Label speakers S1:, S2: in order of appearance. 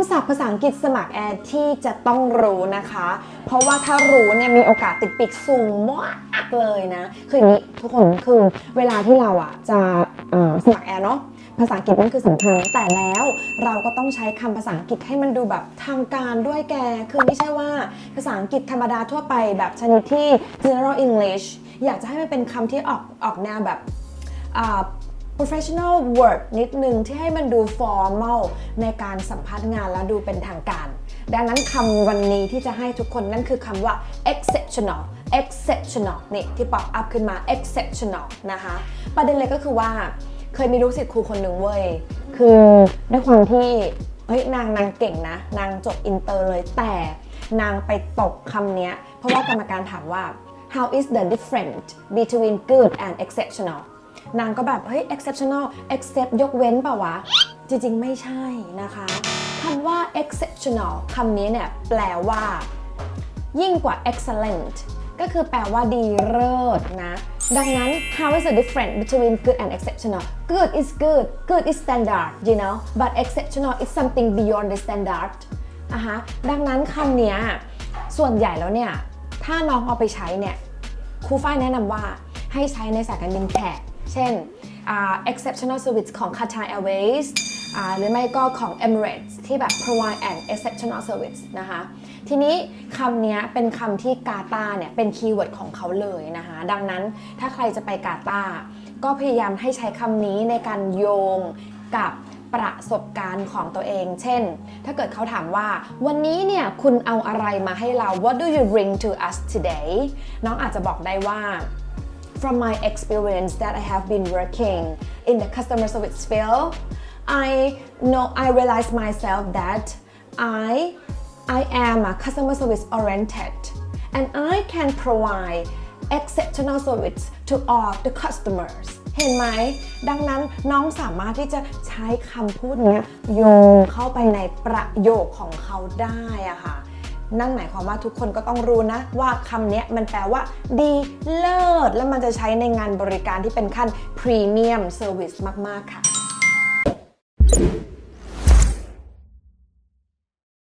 S1: ำศัพท์ภาษาอังกฤษสมัครแอร์ที่จะต้องรู้นะคะ เพราะว่าถ้ารู้เนี่ยมีโอกาสติดปีกสูงมากเลยนะ คืออย่างนี้ทุกคนคือเวลาที่เราอะจะสมัครแอร์เนาะภาษาอังกฤษนั่นคือสำคัญแต่แล้วเราก็ต้องใช้คำภาษาอังกฤษให้มันดูแบบทางการด้วยแก คือไม่ใช่ว่าภาษาอังกฤษธรรมดาทั่วไปแบบชนิดที่ general English อยากจะให้มันเป็นคำที่ออกออกแนวแบบ professional word นิดนึงที่ให้มันดู formal ในการสัมภาษณ์งานแล้วดูเป็นทางการ ดังนั้นคำวันนี้ที่จะให้ทุกคนนั่นคือคำว่า exceptional exceptional นี่ที่ป๊อปอัพขึ้นมา exceptional นะคะ ประเด็นเลยก็คือว่าเคยมีลูกศิษย์ครูคนหนึ่งเว้ย คือด้วยความที่เฮ้ยนางนางเก่งนะ นางจบอินเตอร์เลยแต่นางไปตกคำเนี้ยเพราะว่ากรรมการถามว่า how is the difference between good and exceptional นางก็แบบ เฮ้ย exceptional except ยกเว้นเปล่าวะ จริง ๆ ไม่ใช่นะคะคำว่า exceptional คำนี้เนี่ยแปลว่า ยิ่งกว่า excellent ก็คือแปลว่าดีเลิศนะ ดังนั้น how is the difference between good and exceptional good is good good is standard you know but exceptional is something beyond the standard อะฮะดังนั้นคำนี้ส่วนใหญ่แล้วเนี่ย ถ้าน้องเอาไปใช้เนี่ยครูฝ้ายแนะนำว่าให้ใช้ในสายการบินแขก เช่น exceptional service ของ Qatar Airways อ่าหรือไม่ก็ของ Emirates ที่แบบ provide an exceptional service นะคะ ทีนี้คำนี้เป็นคำที่กาตาร์เนี่ยเป็นคีย์เวิร์ดของเขาเลยนะคะ ดังนั้นถ้าใครจะไปกาตาร์ก็พยายามให้ใช้คำนี้ในการโยงกับประสบการณ์ของตัวเอง เช่น ถ้าเกิดเขาถามว่า วันนี้เนี่ยคุณเอาอะไรมาให้เรา What do you bring to us today น้องอาจจะบอกได้ว่า From my experience that I have been working in the customer service field, I know I realized myself that I I am a customer service oriented and I can provide exceptional service to all the customers เห็นไหม ดังนั้นน้องสามารถที่จะใช้คำพูดเนี้ยโยงเข้าไปในประโยคของเขาได้อะค่ะ นั่นหมายความว่าทุกคนก็ต้องรู้นะว่าคำนี้มันแปลว่า ดีเลิศ แล้วมันจะใช้ในงานบริการที่เป็นขั้นพรีเมียมเซอร์วิสมาก ๆ ค่ะ